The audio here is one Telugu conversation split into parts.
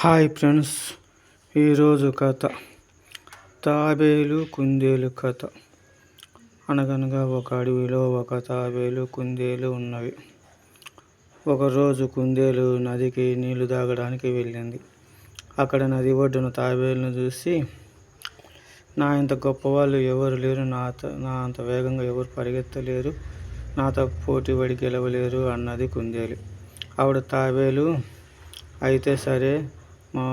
హాయ్ ఫ్రెండ్స్ ఈరోజు కథ. తాబేలు కుందేలు కథ. అనగనగా ఒక అడవిలో ఒక తాబేలు కుందేలు ఉన్నవి. ఒకరోజు కుందేలు నదికి నీళ్ళు తాగడానికి వెళ్ళింది. అక్కడ నది ఒడ్డున తాబేలును చూసి నా ఇంత గొప్పవాళ్ళు ఎవరు లేరు నా నా అంత వేగంగా ఎవరు పరిగెత్తలేరు నాతో పోటీ పడి గెలవలేరు అన్నది కుందేలు. ఆవిడ తాబేలు అయితే సరే మా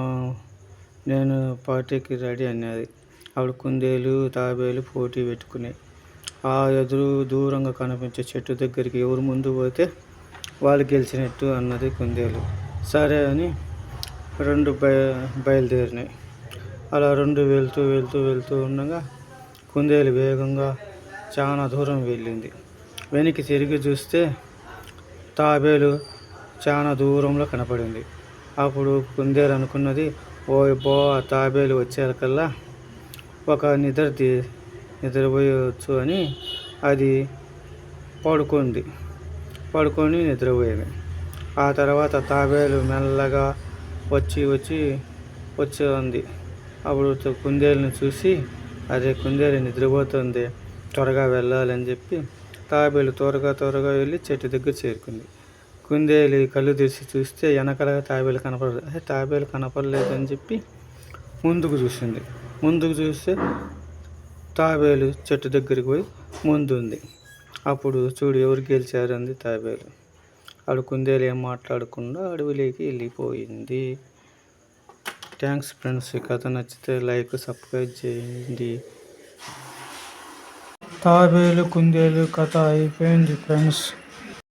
నేను పార్టీకి రెడీ అన్నది. ఆవిడ కుందేలు తాబేలు పోటీ పెట్టుకున్నాయి ఆ ఎదురు దూరంగా కనిపించే చెట్టు దగ్గరికి ఎవరు ముందు పోతే వాళ్ళు గెలిచినట్టు అన్నది కుందేలు. సరే అని రెండు బయ బయలుదేరినాయి. అలా రెండు వెళ్తూ వెళ్తూ వెళ్తూ ఉండగా కుందేలు వేగంగా చాలా దూరం వెళ్ళింది. వెనక్కి తిరిగి చూస్తే తాబేలు చాలా దూరంలో కనపడింది. అప్పుడు కుందేలు అనుకున్నది ఓ బో ఆ తాబేలు వచ్చేకల్లా ఒక నిద్ర నిద్రపోయవచ్చు అని అది పడుకుంది. పడుకొని నిద్రపోయేది. ఆ తర్వాత తాబేలు మెల్లగా వచ్చి వచ్చి వచ్చి ఉంది అప్పుడు కుందేలుని చూసి అదే కుందేలు నిద్రపోతుంది త్వరగా వెళ్ళాలని చెప్పి తాబేలు త్వరగా త్వరగా వెళ్ళి చెట్టు దగ్గర చేరుకుంది. కుందేలు కళ్ళు తెరిచి చూస్తే వెనకాల తాబేలు కనపడదు అదే తాబేలు కనపడలేదని చెప్పి ముందుకు చూసింది. ముందుకు చూస్తే తాబేలు చెట్టు దగ్గరికి పోయి ముందు ఉంది అప్పుడు చూడు ఎవరు గెలిచారంది తాబేలు. ఆడు కుందేలు ఏం మాట్లాడకుండా అడవిలోకి వెళ్ళిపోయింది. థ్యాంక్స్ ఫ్రెండ్స్ ఈ కథ నచ్చితే లైక్ సబ్స్క్రైబ్ చేయండి. తాబేలు కుందేలు కథ అయిపోయింది ఫ్రెండ్స్.